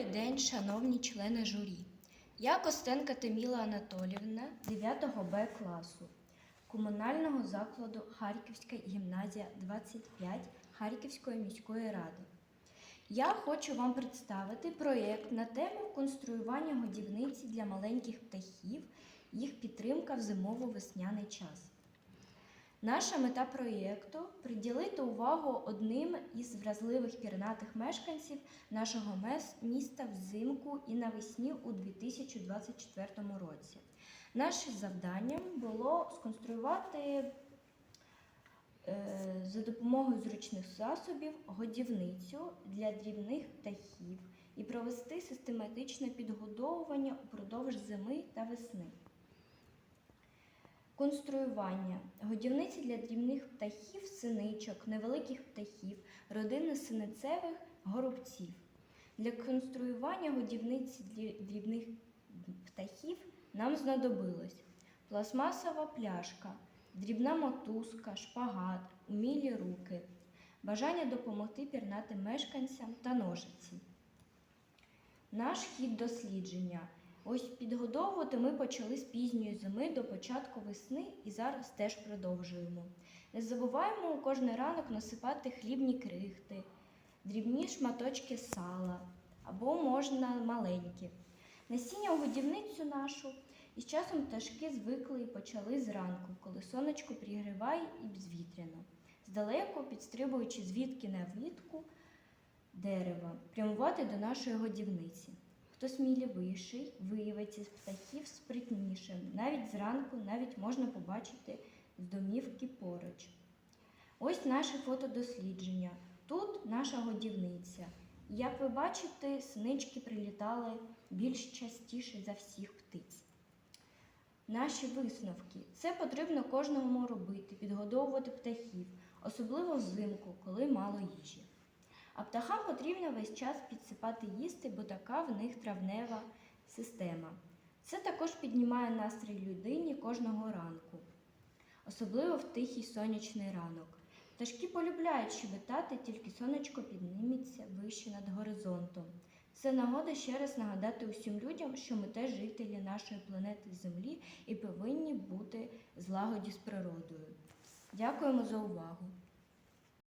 Добрий день, шановні члени журі. Я Костенка Таміла Анатоліївна 9 Б класу комунального закладу Харківська гімназія 25 Харківської міської ради. Я хочу вам представити проєкт на тему конструювання годівниці для маленьких птахів, їх підтримка в зимово-весняний час. Наша мета проєкту приділити увагу одним із вразливих пірнатих мешканців нашого міста взимку і навесні у 2024 році. Наше завданням було сконструювати е, за допомогою зручних засобів годівницю для дрібних птахів і провести систематичне підгодовування упродовж зими та весни. Конструювання годівниці для дрібних птахів, синичок, невеликих птахів, родини синицевих горобців. Для конструювання годівниці для дрібних птахів нам знадобилось пластмасова пляшка, дрібна мотузка, шпагат, умілі руки, бажання допомогти пірнатим мешканцям та ножиці. Наш хід дослідження. Ось підгодовувати ми почали з пізньої зими до початку весни і зараз теж продовжуємо. Не забуваємо кожен ранок насипати хлібні крихти, дрібні шматочки сала або можна маленькі. Насіння у годівницю нашу і з часом пташки звикли і почали зранку, коли сонечко пригріває і безвітряно, здалеку підстрибуючи звідки на вітку дерева, прямувати до нашої годівниці. Хто сміливіший, виявиться з птахів спритнішим. Навіть зранку навіть можна побачити з домівки поруч. Ось наше фотодослідження. Тут наша годівниця. Як ви бачите, синички прилітали більш частіше за всіх птиць. Наші висновки. Це потрібно кожному робити, підгодовувати птахів, особливо взимку, коли мало їжі. А птахам потрібно весь час підсипати їсти, бо така в них травнева система. Це також піднімає настрій людині кожного ранку, особливо в тихий сонячний ранок. Пташки полюбляють щебетати, тільки сонечко підніметься вище над горизонтом. Це нагода ще раз нагадати усім людям, що ми теж жителі нашої планети Землі і повинні бути злагоді з природою. Дякуємо за увагу!